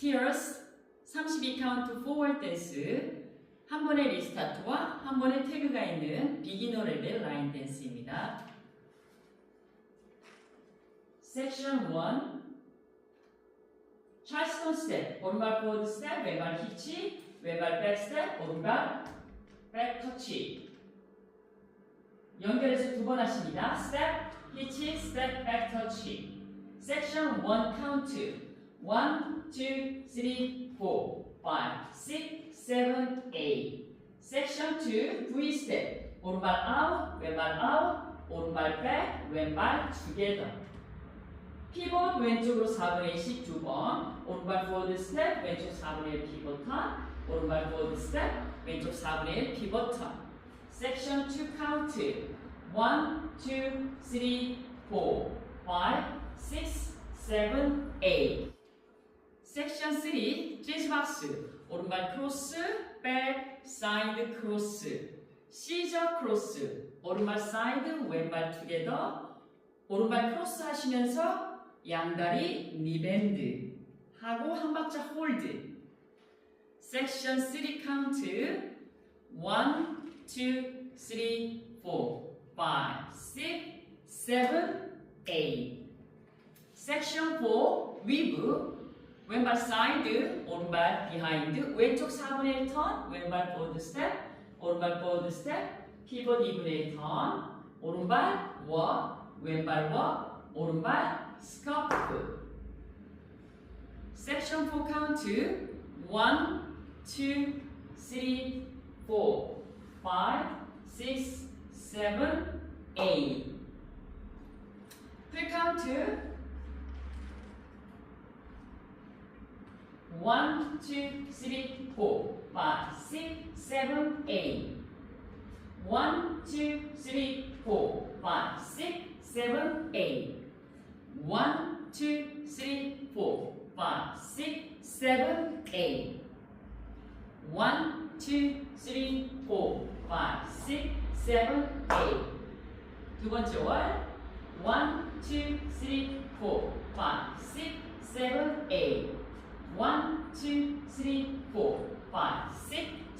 Tears 32카운트 포월 댄스 한 번의 리스타트와 한 번의 태그가 있는 비기너 레벨 라인 댄스입니다. 섹션 1 찰스톤 스텝 오른발 포워드 스텝 왼발 히치 왼발 백 스텝 오른발 백 터치 연결해서 두 번 하십니다. 스텝 히치 스텝 백 터치 섹션 1 카운트 1, 2, 3, 4, 5, 6, 7, 8 섹션 2 V 스텝 오른발 아웃 왼발 아웃 오른발 백 왼발 together. 피벗 왼쪽으로 4분의 1씩 두 번, 오른발 포워드 스텝, 왼쪽 4분의 1 피벗 턴, 오른발 포워드 스텝, 왼쪽 4분의 1 피벗 턴. 섹션 2 카운트 1, 2, 3, 4, 5, 6, 7, 8 섹션 3 재즈 박스 오른발 크로스, 백, 사이드 크로스 시저 크로스 오른발 사이드, 왼발 투게더 오른발 크로스 하시면서 양다리 리밴드 하고 한 박자 홀드 섹션 3 카운트 1, 2, 3, 4, 5, 6, 7, 8 섹션 4 위브 왼발 사이드 오른발 비하인드 왼쪽 4분의 1 턴 왼발 포워드 스텝 오른발 포워드 스텝 피벗 2분의 1 턴 오른발 워 왼발 워 오른발 스커프 섹션 4 카운트 1, 2, 3, 4, 5, 6, 7, 8 풀카운트 1, 2, 3, 4, 5, 6, 7, 8 1, 2, 3, 4, 5, 6, 7, 8 1, 2, 3, 4, 5, 6, 7, 8 1, 2, 3, 4, 5, 6, 7, 8 두 번째 월. 1, 2, 3, 4, 5, 6, 7, 8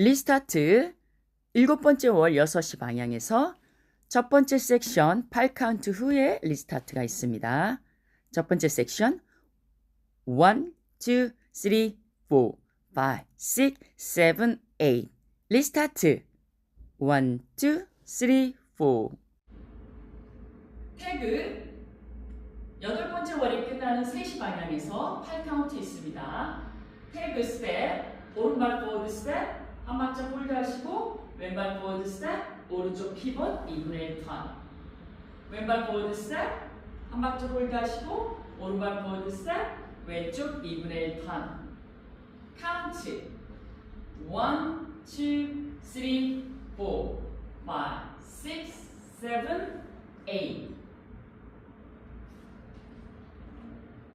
리스타트 일곱 번째 월 6시 방향에서 첫 번째 섹션 8카운트 후에 리스타트가 있습니다. 첫 번째 섹션 1, 2, 3, 4, 5, 6, 7, 8 리스타트 1, 2, 3, 4 태그 여덟 번째 월이 끝나는 3시 방향에서 8카운트 있습니다. 태그 스텝, 오른발 포워드 스텝, 한 박자 홀드 하시고 왼발 포워드 스텝, 오른쪽 피벗 2분의 1 턴. 왼발 포워드 스텝, 한 박자 홀드 하시고 오른발 포워드 스텝, 왼쪽 2분의 1 턴. 카운트 1, 2, 3,